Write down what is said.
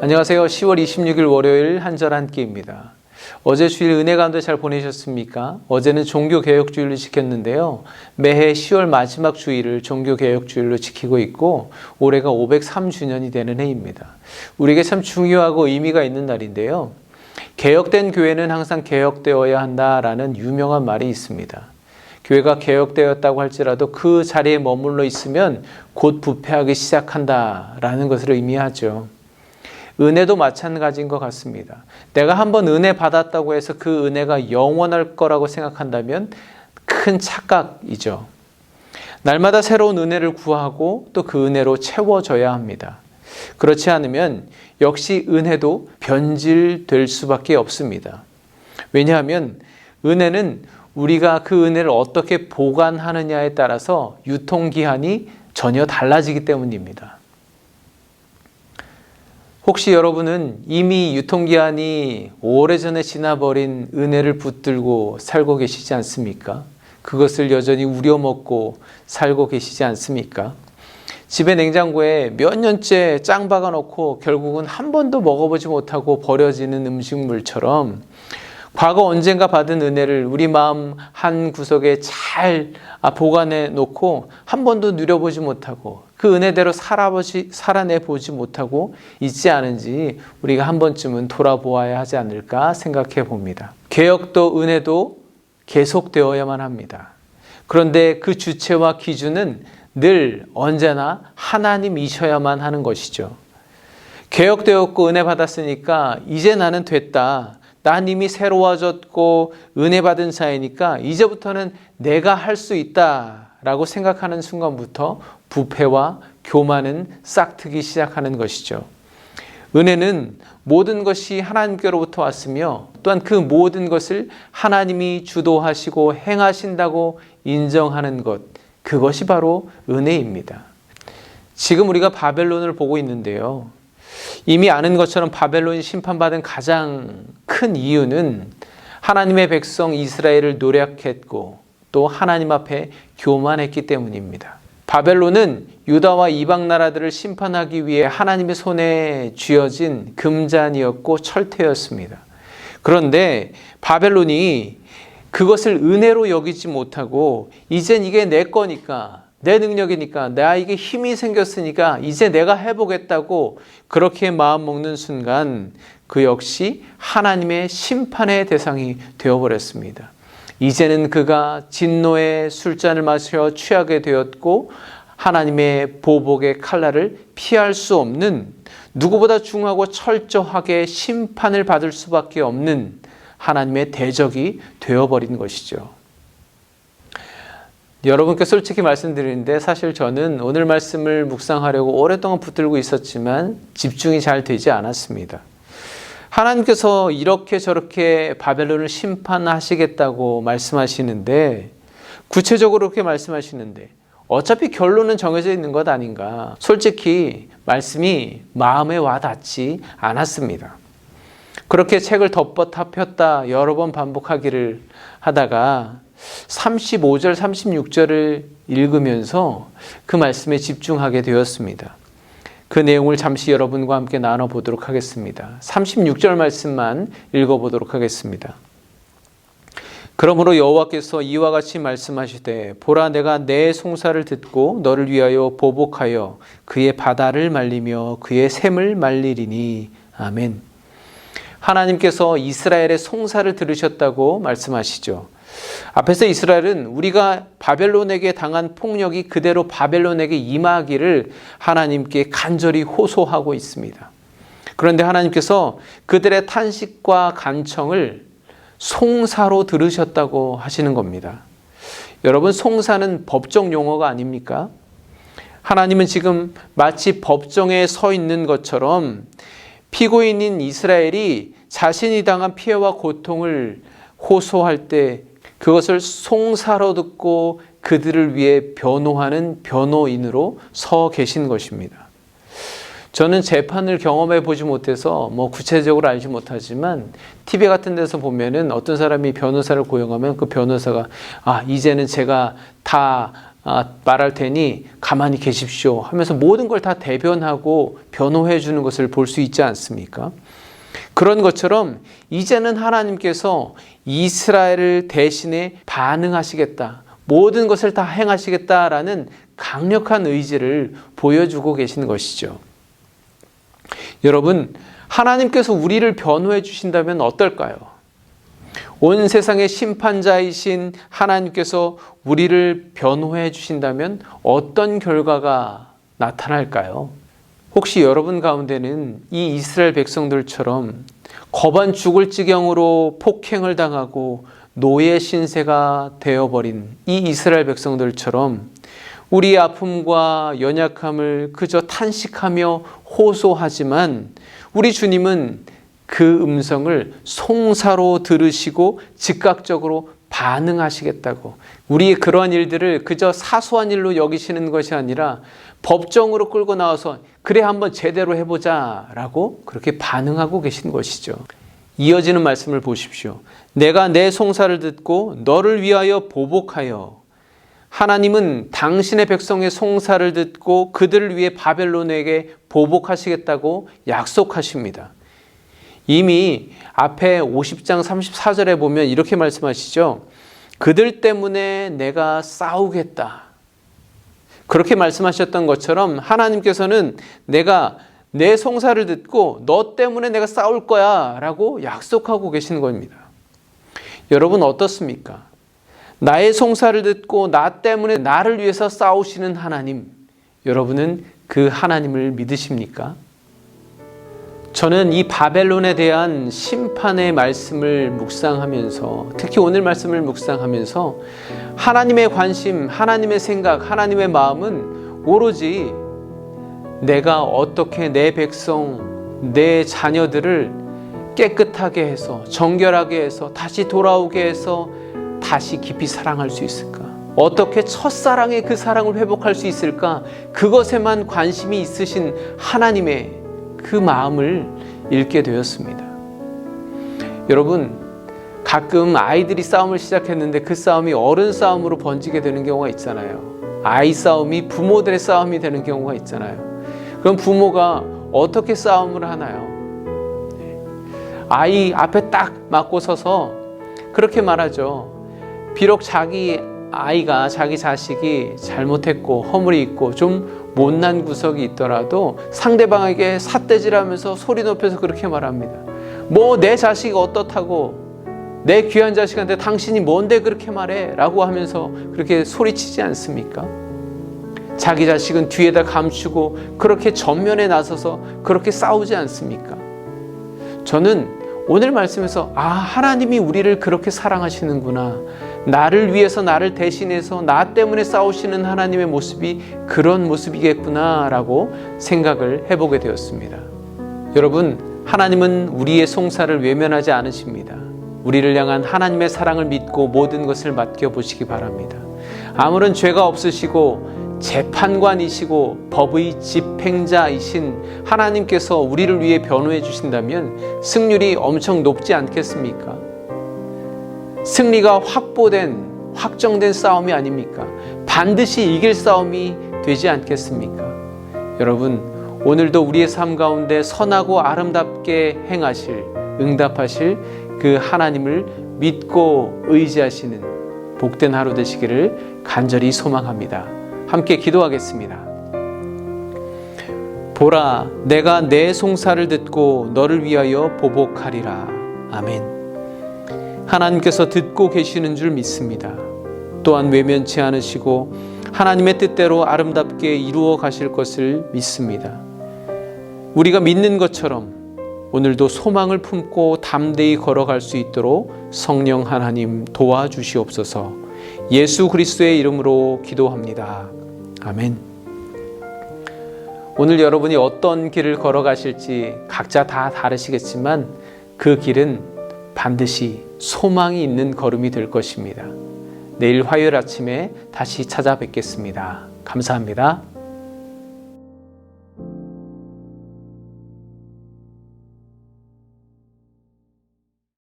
안녕하세요. 10월 26일 월요일 한절 한 끼입니다. 어제 주일 은혜 가운데 잘 보내셨습니까? 어제는 종교개혁주일을 지켰는데요. 매해 10월 마지막 주일을 종교개혁주일로 지키고 있고 올해가 503주년이 되는 해입니다. 우리에게 참 중요하고 의미가 있는 날인데요. 개혁된 교회는 항상 개혁되어야 한다라는 유명한 말이 있습니다. 교회가 개혁되었다고 할지라도 그 자리에 머물러 있으면 곧 부패하기 시작한다라는 것을 의미하죠. 은혜도 마찬가지인 것 같습니다. 내가 한번 은혜 받았다고 해서 그 은혜가 영원할 거라고 생각한다면 큰 착각이죠. 날마다 새로운 은혜를 구하고 또 그 은혜로 채워져야 합니다. 그렇지 않으면 역시 은혜도 변질될 수밖에 없습니다. 왜냐하면 은혜는 우리가 그 은혜를 어떻게 보관하느냐에 따라서 유통기한이 전혀 달라지기 때문입니다. 혹시 여러분은 이미 유통기한이 오래전에 지나버린 은혜를 붙들고 살고 계시지 않습니까? 그것을 여전히 우려먹고 살고 계시지 않습니까? 집에 냉장고에 몇 년째 짱 박아 놓고 결국은 한 번도 먹어보지 못하고 버려지는 음식물처럼 과거 언젠가 받은 은혜를 우리 마음 한 구석에 잘 보관해 놓고 한 번도 누려보지 못하고 그 은혜대로 살아보지, 살아내 보지 못하고 있지 않은지 우리가 한 번쯤은 돌아보아야 하지 않을까 생각해 봅니다. 개혁도 은혜도 계속되어야만 합니다. 그런데 그 주체와 기준은 늘 언제나 하나님이셔야만 하는 것이죠. 개혁되었고 은혜 받았으니까 이제 나는 됐다. 난 이미 새로워졌고 은혜 받은 자이니까 이제부터는 내가 할 수 있다 라고 생각하는 순간부터 부패와 교만은 싹트기 시작하는 것이죠. 은혜는 모든 것이 하나님께로부터 왔으며 또한 그 모든 것을 하나님이 주도하시고 행하신다고 인정하는 것, 그것이 바로 은혜입니다. 지금 우리가 바벨론을 보고 있는데요. 이미 아는 것처럼 바벨론이 심판받은 가장 큰 이유는 하나님의 백성 이스라엘을 노력했고 또 하나님 앞에 교만했기 때문입니다. 바벨론은 유다와 이방 나라들을 심판하기 위해 하나님의 손에 쥐어진 금잔이었고 철퇴였습니다. 그런데 바벨론이 그것을 은혜로 여기지 못하고 이젠 이게 내 거니까 내 능력이니까 나에게 힘이 생겼으니까 이제 내가 해보겠다고 그렇게 마음 먹는 순간 그 역시 하나님의 심판의 대상이 되어버렸습니다. 이제는 그가 진노의 술잔을 마셔 취하게 되었고 하나님의 보복의 칼날을 피할 수 없는 누구보다 중하고 철저하게 심판을 받을 수밖에 없는 하나님의 대적이 되어버린 것이죠. 여러분께 솔직히 말씀드리는데 사실 저는 오늘 말씀을 묵상하려고 오랫동안 붙들고 있었지만 집중이 잘 되지 않았습니다. 하나님께서 이렇게 저렇게 바벨론을 심판하시겠다고 말씀하시는데 구체적으로 그렇게 말씀하시는데 어차피 결론은 정해져 있는 것 아닌가. 솔직히 말씀이 마음에 와 닿지 않았습니다. 그렇게 책을 덮었다 폈다 여러 번 반복하기를 하다가 35절, 36절을 읽으면서 그 말씀에 집중하게 되었습니다. 그 내용을 잠시 여러분과 함께 나눠보도록 하겠습니다. 36절 말씀만 읽어보도록 하겠습니다. 그러므로 여호와께서 이와 같이 말씀하시되 보라 내가 내 송사를 듣고 너를 위하여 보복하여 그의 바다를 말리며 그의 샘을 말리리니 아멘. 하나님께서 이스라엘의 송사를 들으셨다고 말씀하시죠. 앞에서 이스라엘은 우리가 바벨론에게 당한 폭력이 그대로 바벨론에게 임하기를 하나님께 간절히 호소하고 있습니다. 그런데 하나님께서 그들의 탄식과 간청을 송사로 들으셨다고 하시는 겁니다. 여러분, 송사는 법정 용어가 아닙니까? 하나님은 지금 마치 법정에 서 있는 것처럼 피고인인 이스라엘이 자신이 당한 피해와 고통을 호소할 때 그것을 송사로 듣고 그들을 위해 변호하는 변호인으로 서 계신 것입니다. 저는 재판을 경험해 보지 못해서 뭐 구체적으로 알지 못하지만 TV 같은 데서 보면은 어떤 사람이 변호사를 고용하면 그 변호사가 아, 이제는 제가 다 아, 말할 테니 가만히 계십시오 하면서 모든 걸 다 대변하고 변호해 주는 것을 볼 수 있지 않습니까? 그런 것처럼 이제는 하나님께서 이스라엘을 대신에 반응하시겠다. 모든 것을 다 행하시겠다라는 강력한 의지를 보여주고 계신 것이죠. 여러분, 하나님께서 우리를 변호해 주신다면 어떨까요? 온 세상의 심판자이신 하나님께서 우리를 변호해 주신다면 어떤 결과가 나타날까요? 혹시 여러분 가운데는 이 이스라엘 백성들처럼 거반 죽을 지경으로 폭행을 당하고 노예 신세가 되어버린 이 이스라엘 백성들처럼 우리의 아픔과 연약함을 그저 탄식하며 호소하지만 우리 주님은 그 음성을 송사로 들으시고 즉각적으로 반응하시겠다고 우리의 그러한 일들을 그저 사소한 일로 여기시는 것이 아니라 법정으로 끌고 나와서 그래 한번 제대로 해보자 라고 그렇게 반응하고 계신 것이죠. 이어지는 말씀을 보십시오. 내가 내 송사를 듣고 너를 위하여 보복하여 하나님은 당신의 백성의 송사를 듣고 그들을 위해 바벨론에게 보복하시겠다고 약속하십니다. 이미 앞에 50장 34절에 보면 이렇게 말씀하시죠. 그들 때문에 내가 싸우겠다. 그렇게 말씀하셨던 것처럼 하나님께서는 내가 내 송사를 듣고 너 때문에 내가 싸울 거야 라고 약속하고 계시는 겁니다. 여러분 어떻습니까? 나의 송사를 듣고 나 때문에 나를 위해서 싸우시는 하나님, 여러분은 그 하나님을 믿으십니까? 저는 이 바벨론에 대한 심판의 말씀을 묵상하면서 특히 오늘 말씀을 묵상하면서 하나님의 관심, 하나님의 생각, 하나님의 마음은 오로지 내가 어떻게 내 백성, 내 자녀들을 깨끗하게 해서 정결하게 해서 다시 돌아오게 해서 다시 깊이 사랑할 수 있을까? 어떻게 첫사랑의 그 사랑을 회복할 수 있을까? 그것에만 관심이 있으신 하나님의 그 마음을 읽게 되었습니다. 여러분, 가끔 아이들이 싸움을 시작했는데 그 싸움이 어른 싸움으로 번지게 되는 경우가 있잖아요. 아이 싸움이 부모들의 싸움이 되는 경우가 있잖아요. 그럼 부모가 어떻게 싸움을 하나요? 네. 아이 앞에 딱 맞고 서서 그렇게 말하죠. 비록 자기 아이가 자기 자식이 잘못했고 허물이 있고 좀 못난 구석이 있더라도 상대방에게 삿대질하면서 소리 높여서 그렇게 말합니다. 뭐 내 자식이 어떻다고 내 귀한 자식한테 당신이 뭔데 그렇게 말해? 라고 하면서 그렇게 소리치지 않습니까? 자기 자식은 뒤에다 감추고 그렇게 전면에 나서서 그렇게 싸우지 않습니까? 저는 오늘 말씀에서 아, 하나님이 우리를 그렇게 사랑하시는구나. 나를 위해서 나를 대신해서 나 때문에 싸우시는 하나님의 모습이 그런 모습이겠구나라고 생각을 해보게 되었습니다. 여러분, 하나님은 우리의 송사를 외면하지 않으십니다. 우리를 향한 하나님의 사랑을 믿고 모든 것을 맡겨보시기 바랍니다. 아무런 죄가 없으시고 재판관이시고 법의 집행자이신 하나님께서 우리를 위해 변호해 주신다면 승률이 엄청 높지 않겠습니까? 승리가 확보된 확정된 싸움이 아닙니까? 반드시 이길 싸움이 되지 않겠습니까? 여러분, 오늘도 우리의 삶 가운데 선하고 아름답게 행하실, 응답하실 그 하나님을 믿고 의지하시는 복된 하루 되시기를 간절히 소망합니다. 함께 기도하겠습니다. 보라, 내가 내 송사를 듣고 너를 위하여 보복하리라. 아멘. 하나님께서 듣고 계시는 줄 믿습니다. 또한 외면치 않으시고 하나님의 뜻대로 아름답게 이루어 가실 것을 믿습니다. 우리가 믿는 것처럼 오늘도 소망을 품고 담대히 걸어갈 수 있도록 성령 하나님 도와주시옵소서 예수 그리스도의 이름으로 기도합니다. 아멘. 오늘 여러분이 어떤 길을 걸어가실지 각자 다 다르시겠지만 그 길은 반드시 소망이 있는 걸음이 될 것입니다. 내일 화요일 아침에 다시 찾아뵙겠습니다. 감사합니다.